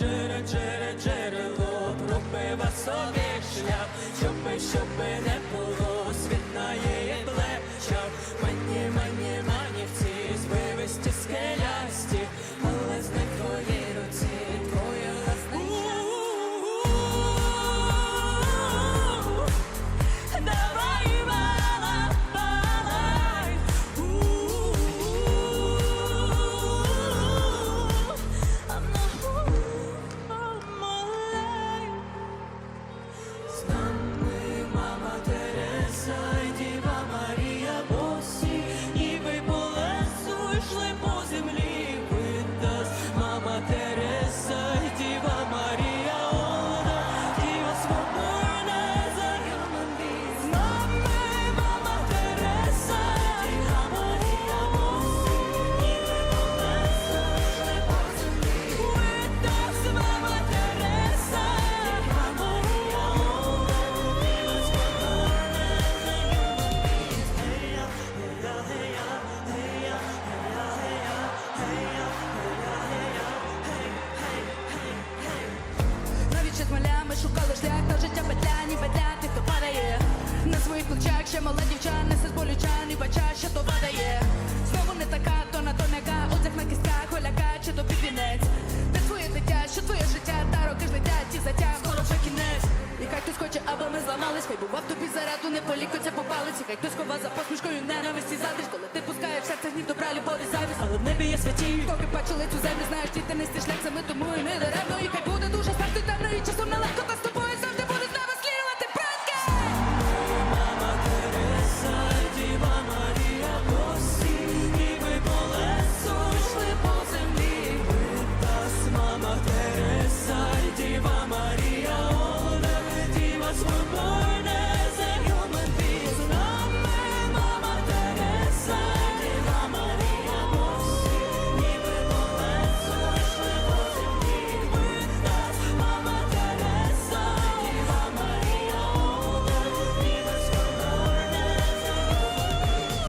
джере, джерело, пропива собі шлях, щоби, щоби не було, малями шукали шлях до життя петля, ніби для тих, хто падає. На своїх плечах ще мала дівча, несе з болюча, ні бача, що то падає. Знову не така, то на то м'яка, одяг на кістках, голяка, чи то підвінець Де твоє дитя, що твоє життя, та роки ж летять, ті затяг, скоро вже кінець. І хай хтось хоче, аби ми зламались, хай бував тобі зараду, не полікоться по палиці. Хай хтось хова за посмішкою ненависті задріж, коли ти пускаєш серце гнів добра, любов і завість. Але в небі є святі. Поки бачили цю землю, знаєш, ти нести шлях саме тому і не даремно